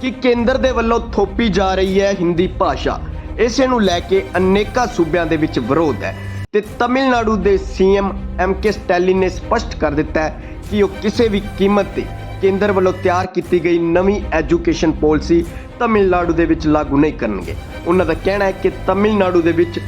ਕਿ ਕੇਂਦਰ ਦੇ ਵੱਲੋਂ ਥੋਪੀ ਜਾ ਰਹੀ ਹੈ ਹਿੰਦੀ ਭਾਸ਼ਾ। ਇਸੇ ਨੂੰ ਲੈ ਕੇ ਅਨੇਕਾਂ ਸੂਬਿਆਂ ਦੇ ਵਿੱਚ ਵਿਰੋਧ ਹੈ। ਤੇ ਤਮਿਲਨਾਡੂ ਦੇ ਸੀਐਮ ਐਮ ਕੇ ਸਟੈਲਿਨ ਨੇ ਸਪਸ਼ਟ ਕਰ ਦਿੱਤਾ ਹੈ ਕਿ ਉਹ ਕਿਸੇ ਵੀ ਕੀਮਤ ਤੇ ਕੇਂਦਰ ਵੱਲੋਂ ਤਿਆਰ ਕੀਤੀ ਗਈ ਨਵੀਂ ਐਜੂਕੇਸ਼ਨ ਪਾਲਿਸੀ ਤਮਿਲਨਾਡੂ ਦੇ ਵਿੱਚ ਲਾਗੂ ਨਹੀਂ ਕਰਨਗੇ। ਉਹਨਾਂ ਦਾ ਕਹਿਣਾ ਹੈ ਕਿ ਤਮਿਲਨਾਡੂ ਦੇ ਵਿੱਚ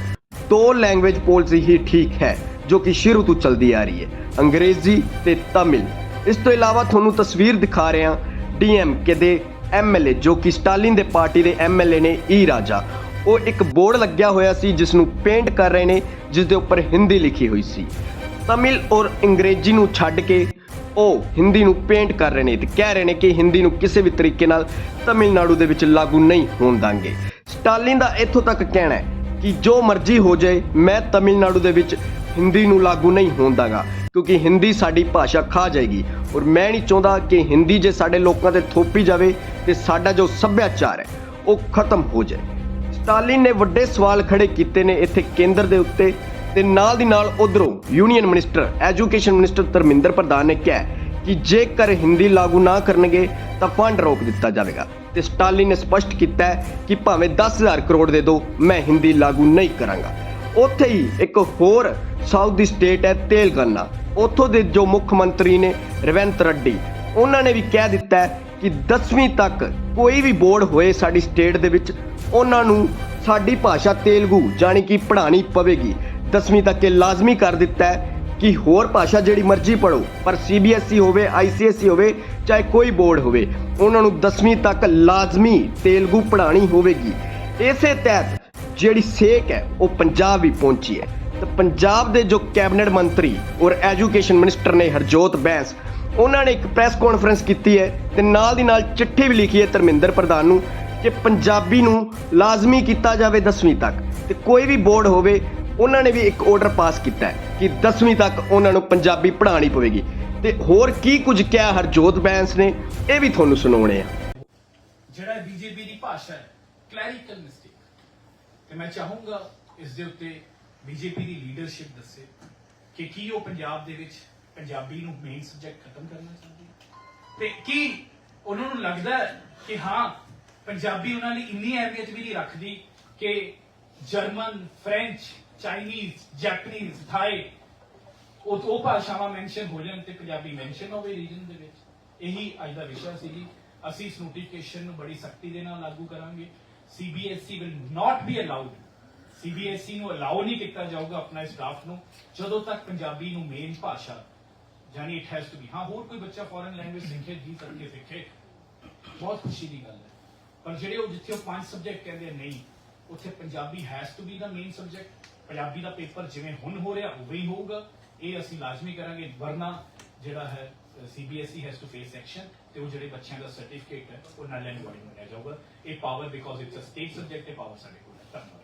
ਦੋ ਲੈਂਗੁਏਜ ਪਾਲਿਸੀ ਹੀ ਠੀਕ ਹੈ, ਜੋ ਕਿ ਸ਼ੁਰੂ ਤੋਂ ਚੱਲਦੀ ਆ ਰਹੀ ਹੈ, ਅੰਗਰੇਜ਼ੀ ਤੇ ਤਮਿਲ। ਇਸ ਤੋਂ ਇਲਾਵਾ ਤੁਹਾਨੂੰ ਤਸਵੀਰ ਦਿਖਾ ਰਹੇ ਹਾਂ ਡੀਐਮਕੇ ਦੇ ਐਮਐਲਏ ਜੋ ਕਿ ਸਟਾਲਿਨ ਦੇ ਪਾਰਟੀ ਦੇ ਐਮਐਲਏ ਨੇ, ਈ ਰਾਜਾ। ਉਹ ਇੱਕ ਬੋਰਡ ਲੱਗਿਆ ਹੋਇਆ ਸੀ ਜਿਸ ਨੂੰ ਪੇਂਟ ਕਰ ਰਹੇ ਨੇ ਜਿਸ ਦੇ ਉੱਪਰ ਹਿੰਦੀ ਲਿਖੀ ਹੋਈ ਸੀ। ਤਮਿਲ ਔਰ ਅੰਗਰੇਜ਼ੀ ਨੂੰ ਛੱਡ ਕੇ ਉਹ ਹਿੰਦੀ ਨੂੰ ਪੇਂਟ ਕਰ ਰਹੇ ਨੇ ਤੇ ਕਹਿ ਰਹੇ ਨੇ ਕਿ ਹਿੰਦੀ ਨੂੰ ਕਿਸੇ ਵੀ ਤਰੀਕੇ ਨਾਲ ਤਮਿਲਨਾਡੂ ਦੇ ਵਿੱਚ ਲਾਗੂ ਨਹੀਂ ਹੋਣ ਦਾਂਗੇ। ਸਟਾਲਿਨ ਦਾ ਇੱਥੋਂ ਤੱਕ ਕਹਿਣਾ ਹੈ ਕਿ ਜੋ ਮਰਜ਼ੀ ਹੋ ਜਾਏ, ਮੈਂ ਤਮਿਲਨਾਡੂ ਦੇ ਵਿੱਚ ਹਿੰਦੀ ਨੂੰ ਲਾਗੂ ਨਹੀਂ ਹੋਣ ਦਾਂਗਾ। ਕਿਉਂਕਿ ਹਿੰਦੀ ਸਾਡੀ ਭਾਸ਼ਾ ਖਾ ਜਾਏਗੀ। ਔਰ ਮੈਂ ਨਹੀਂ ਚਾਹੁੰਦਾ ਕਿ ਹਿੰਦੀ ਜੇ ਸਾਡੇ ਲੋਕਾਂ ਤੇ ਥੋਪੀ ਜਾਵੇ ਤੇ ਸਾਡਾ ਜੋ ਸੱਭਿਆਚਾਰ ਹੈ, ਉਹ ਖਤਮ ਹੋ ਜਾਏ। ਸਟਾਲਿਨ ਨੇ ਵੱਡੇ ਸਵਾਲ ਖੜੇ ਕੀਤੇ ਨੇ ਇੱਥੇ ਕੇਂਦਰ ਦੇ ਉੱਤੇ ਤੇ ਨਾਲ ਦੀ ਨਾਲ ਉਧਰੋਂ union minister, education minister Dharmendra Pradhan ਨੇ ਕਿਹਾ ਕਿ ਜੇਕਰ ਹਿੰਦੀ ਲਾਗੂ ਨਾ ਕਰਨਗੇ ਤਾਂ ਫੰਡ ਰੋਕ ਦਿੱਤਾ ਜਾਵੇਗਾ। ਤੇ ਸਟਾਲਿਨ ਨੇ ਸਪਸ਼ਟ ਕੀਤਾ ਕਿ ਭਾਵੇਂ 10000 ਕਰੋੜ ਦੇ ਦਿਓ ਮੈਂ ਹਿੰਦੀ ਲਾਗੂ ਨਹੀਂ ਕਰਾਂਗਾ। ਉੱਥੇ ਹੀ ਇੱਕ ਹੋਰ ਸਾਊਥ ਦੀ ਸਟੇਟ ਹੈ ਤੇਲੰਗਾਨਾ। ਉੱਥੋਂ ਦੇ ਜੋ ਮੁੱਖ ਮੰਤਰੀ ਨੇ ਰਵਿੰਤ ਰੈਡੀ, ਉਹਨਾਂ ਨੇ ਵੀ ਕਹਿ ਦਿੱਤਾ ਕਿ 10ਵੀਂ ਤੱਕ ਕੋਈ ਵੀ ਬੋਰਡ ਹੋਏ ਸਾਡੀ ਸਟੇਟ ਦੇ ਵਿੱਚ, ਉਹਨਾਂ ਨੂੰ ਸਾਡੀ ਭਾਸ਼ਾ ਤੇਲਗੂ ਜਾਣੀ ਕਿ ਪੜ੍ਹਾਣੀ ਪਵੇਗੀ। 10ਵੀਂ ਤੱਕ ਇਹ ਲਾਜ਼ਮੀ ਕਰ ਦਿੱਤਾ ਹੈ ਕਿ ਹੋਰ ਭਾਸ਼ਾ ਜਿਹੜੀ ਮਰਜ਼ੀ ਪੜੋ ਪਰ ਸੀਬੀਐਸਈ ਹੋਵੇ, ਆਈਸੀਐਸਈ ਹੋਵੇ, ਚਾਹੇ ਕੋਈ ਬੋਰਡ ਹੋਵੇ, ਉਹਨਾਂ ਨੂੰ 10ਵੀਂ ਤੱਕ ਲਾਜ਼ਮੀ ਤੇਲਗੂ ਪੜ੍ਹਾਣੀ ਹੋਵੇਗੀ। ਇਸੇ ਤਹਿਤ ਜਿਹੜੀ ਸੇਕ ਹੈ, ਉਹ ਪੰਜਾਬ ਵੀ ਪਹੁੰਚੀ ਹੈ। ਤੇ ਪੰਜਾਬ ਦੇ ਜੋ ਕੈਬਨਿਟ ਮੰਤਰੀ ਔਰ ਐਜੂਕੇਸ਼ਨ ਮਿਨਿਸਟਰ ਨੇ ਹਰਜੋਤ ਬੈਂਸ, ਉਹਨਾਂ ਨੇ ਇੱਕ ਪ੍ਰੈਸ ਕਾਨਫਰੰਸ ਕੀਤੀ ਹੈ ਤੇ ਨਾਲ ਦੀ ਨਾਲ ਚਿੱਠੀ ਵੀ ਲਿਖੀ ਹੈ ਧਰਮਿੰਦਰ ਪ੍ਰਧਾਨ ਨੂੰ ਕਿ ਪੰਜਾਬੀ ਨੂੰ ਲਾਜ਼ਮੀ ਕੀਤਾ ਜਾਵੇ 10ਵੀਂ ਤੱਕ ਤੇ ਕੋਈ ਵੀ ਬੋਰਡ ਹੋਵੇ, ਉਹਨਾਂ ਨੇ ਵੀ ਇੱਕ ਆਰਡਰ ਪਾਸ ਕੀਤਾ ਹੈ ਕਿ 10ਵੀਂ ਤੱਕ ਉਹਨਾਂ ਨੂੰ ਪੰਜਾਬੀ ਪੜ੍ਹਾਣੀ ਪਵੇਗੀ। ਤੇ ਹੋਰ ਕੀ ਕੁਝ ਕਿਹਾ ਹਰਜੋਤ ਬੈਂਸ ਨੇ, ਇਹ ਵੀ ਤੁਹਾਨੂੰ ਸੁਣਾਉਣੇ ਆ। ਜਿਹੜਾ ਬੀਜੇਪੀ ਦੀ ਭਾਸ਼ਾ ਹੈ ਕਲੈਰੀਕਲ ਮਿਸਟੇਕ ਤੇ ਮੈਂ ਚਾਹੂੰਗਾ ਇਸ ਦੇ ਉੱਤੇ ਬੀਜੇਪੀ ਦੀ ਲੀਡਰਸ਼ਿਪ ਦੱਸੇ ਕਿ ਕੀ ਉਹ ਪੰਜਾਬ ਦੇ ਵਿੱਚ ਪੰਜਾਬੀ ਨੂੰ ਮੇਨ ਸਬਜੈਕਟ ਖਤਮ ਕਰਨਾ ਚਾਹੁੰਦੀ ਹੈ? ਤੇ ਕੀ ਉਹਨਾਂ ਨੂੰ ਲੱਗਦਾ ਕਿ ਹਾਂ, ਪੰਜਾਬੀ ਉਹਨਾਂ ਲਈ ਇੰਨੀ ਅਹਿਮੀਅਤ ਵੀ ਨਹੀਂ ਰੱਖਦੀ ਕਿ German, French, Chinese, Japanese, Thai, ਉਹ ਉਹ ਭਾਸ਼ਾਵਾਂ ਮੈਂਸ਼ਨ ਹੋ ਜਾਣ ਤੇ ਪੰਜਾਬੀ ਮੈਂਸ਼ਨ ਹੋਵੇ ਰੀਜਨ ਦੇ ਵਿੱਚ। ਇਹੀ ਅੱਜ ਦਾ ਵਿਸ਼ਾ ਸੀ ਜੀ। ਅਸੀਂ ਇਸ ਨੋਟੀਫਿਕੇਸ਼ਨ ਨੂੰ ਬੜੀ ਸਖਤੀ ਦੇ ਨਾਲ ਲਾਗੂ ਕਰਾਂਗੇ। CBSE will not be allowed CBSE ਨੂੰ ਅਲਾਉ ਨਹੀਂ ਕੀਤਾ ਜਾਊਗਾ ਆਪਣਾ ਸਟਾਫ ਨੂੰ, ਜਦੋਂ ਤੱਕ ਪੰਜਾਬੀ ਨੂੰ ਮੇਨ ਭਾਸ਼ਾ ਜਾਨੀ ਇਟ ਹੈਜ਼ ਟੂ ਬੀ ਹਾਂ, ਹੋਰ ਕੋਈ ਬੱਚਾ ਫੋਰਨ ਲੈਂਗੁਏਜ ਸਿੱਖੇ, ਜੀ ਸਕੇ ਸਿੱਖੇ, ਬਹੁਤ ਖੁਸ਼ੀ ਦੀ ਗੱਲ ਹੈ। ਪਰ ਜਿਹੜੇ ਉਹ ਜਿੱਥੇ ਉਹ ਪੰਜ ਸਬਜੈਕਟ ਕਹਿੰਦੇ ਨਹੀਂ, ਉੱਥੇ Punjabi has to be the main subject Punjabi ਦਾ ਪੇਪਰ ਜਿਵੇਂ ਹੁਣ ਹੋ ਰਿਹਾ, ਉਵੇਂ ਹੀ ਹੋਊਗਾ। ਇਹ ਅਸੀਂ ਲਾਜ਼ਮੀ ਕਰਾਂਗੇ, ਵਰਨਾ ਜਿਹੜਾ ਹੈ CBSE has to face action ਤੇ ਉਹ ਜਿਹੜੇ ਬੱਚਿਆਂ ਦਾ ਸਰਟੀਫਿਕੇਟ ਹੈ ਉਹ ਨਲ ਐਂਡ ਵਾਇਡ ਮੰਨਿਆ ਜਾਊਗਾ। ਇਹ power because it's a state subject ਇਹ ਪਾਵਰ ਸਾਡੇ ਕੋਲ ਹੈ। ਧੰਨਵਾਦ।